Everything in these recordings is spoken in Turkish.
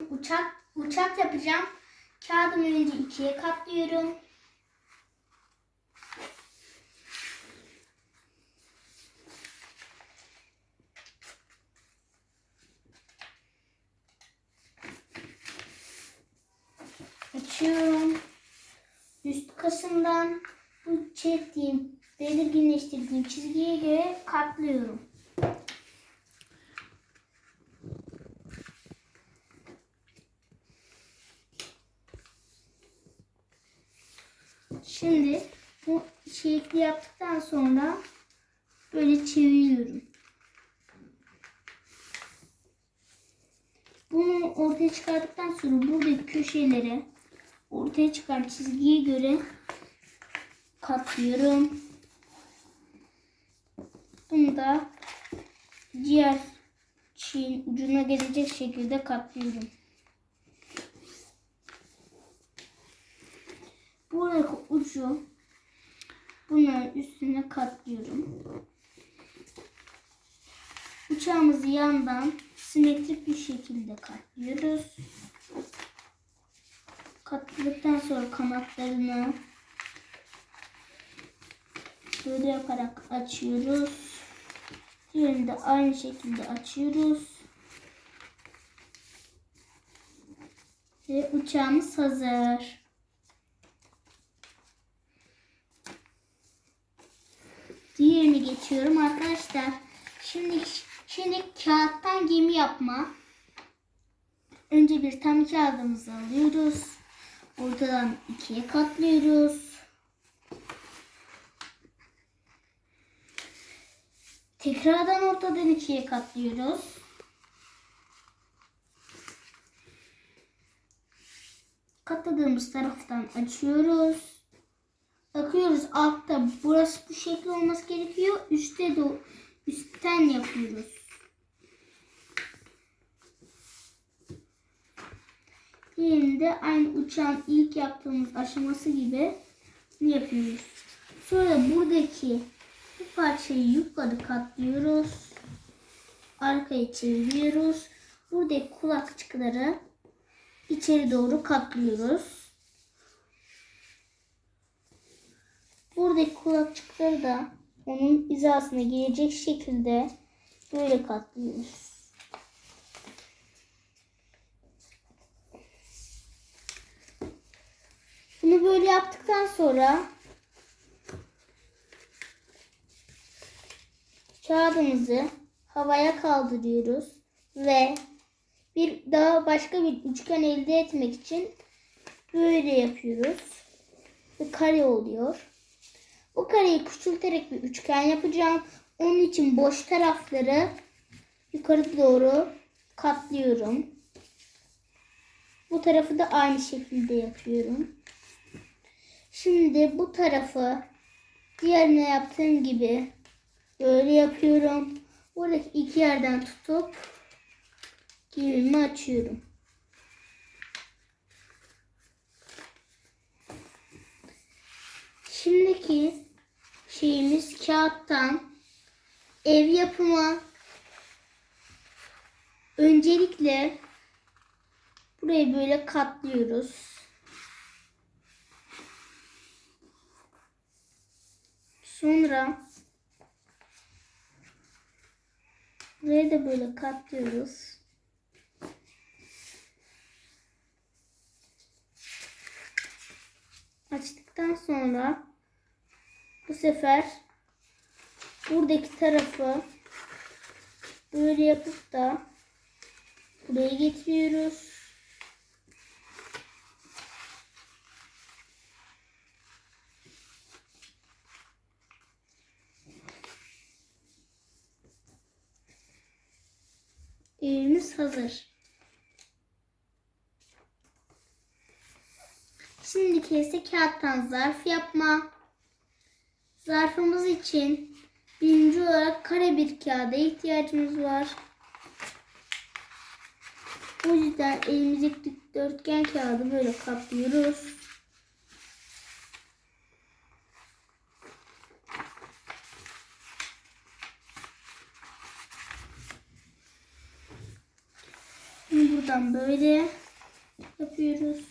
Uçak uçak yapacağım. Kağıdımı önce ikiye katlıyorum. Açıyorum. Üst kısımdan bu çektiğim, belirginleştirdiğim çizgiye göre katlıyorum. Şimdi bu şekli yaptıktan sonra böyle çeviriyorum. Bunu ortaya çıkardıktan sonra buradaki köşelere ortaya çıkan çizgiye göre katlıyorum. Bunu da diğer şeyin ucuna gelecek şekilde katlıyorum. Buradaki ucu bunların üstüne katlıyorum. Uçağımızı yandan simetrik bir şekilde katlıyoruz. Katladıktan sonra kanatlarını böyle yaparak açıyoruz. Diğerini de aynı şekilde açıyoruz. Ve uçağımız hazır. Geçiyorum arkadaşlar. Şimdi şimdi kağıttan gemi yapma. Önce bir tam kağıdımızı alıyoruz. Ortadan ikiye katlıyoruz. Tekrardan ortadan ikiye katlıyoruz. Katladığımız taraftan açıyoruz. Bakıyoruz altta burası bu şekil olması gerekiyor. Üstte de üstten yapıyoruz. Diğerini de aynı uçağın ilk yaptığımız aşaması gibi yapıyoruz. Sonra buradaki bu parçayı yukarı katlıyoruz. Arkaya çeviriyoruz. Buradaki kulakçıkları içeri doğru katlıyoruz. Buradaki kulakçıkları da onun hizasına gelecek şekilde böyle katlıyoruz. Bunu böyle yaptıktan sonra kağıdımızı havaya kaldırıyoruz ve bir daha başka bir üçgen elde etmek için böyle yapıyoruz. Ve kare oluyor. Bu kareyi küçülterek bir üçgen yapacağım. Onun için boş tarafları yukarı doğru katlıyorum. Bu tarafı da aynı şekilde yapıyorum. Şimdi bu tarafı diğerine yaptığım gibi böyle yapıyorum. Buradaki iki yerden tutup gemimi açıyorum. Şimdiki şeyimiz kağıttan ev yapımı öncelikle burayı böyle katlıyoruz. Sonra burayı da böyle katlıyoruz. Açtıktan sonra sefer buradaki tarafı böyle yapıp da buraya getiriyoruz. Evimiz hazır. Şimdiki ise kağıttan zarf yapma. Zarfımız için birinci olarak kare bir kağıda ihtiyacımız var. Bu yüzden elimizdeki dikdörtgen kağıdı böyle kaplıyoruz. Buradan böyle yapıyoruz.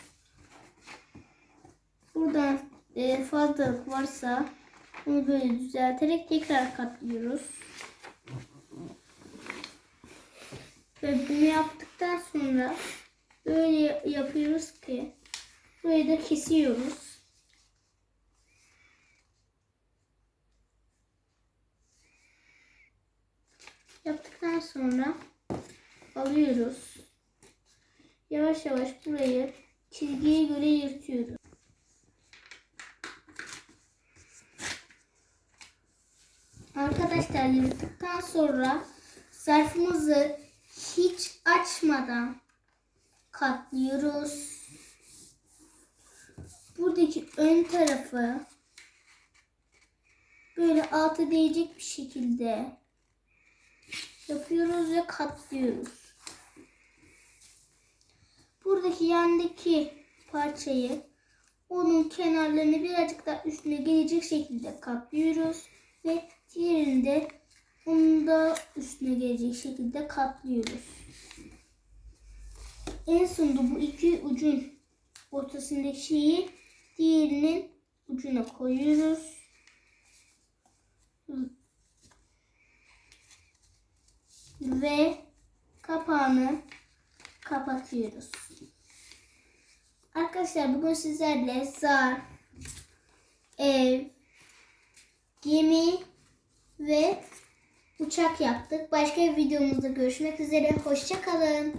Buradan e, fazlalık varsa bunu böyle düzelterek tekrar katlıyoruz. Ve bunu yaptıktan sonra böyle yapıyoruz ki burayı da kesiyoruz. Yaptıktan sonra alıyoruz. Yavaş yavaş burayı çizgiye göre yırtıyoruz. Yırttıktan sonra zarfımızı hiç açmadan katlıyoruz. Buradaki ön tarafı böyle altı değecek bir şekilde yapıyoruz ve katlıyoruz. Buradaki yandaki parçayı onun kenarlarını birazcık daha üstüne gelecek şekilde katlıyoruz ve diğerini de onun da üstüne gelecek şekilde katlıyoruz. En sonunda bu iki ucun ortasındaki şeyi diğerinin ucuna koyuyoruz. Ve kapağını kapatıyoruz. Arkadaşlar bugün sizlerle zar, ev, gemi ve uçak yaptık. Başka bir videomuzda görüşmek üzere. Hoşçakalın.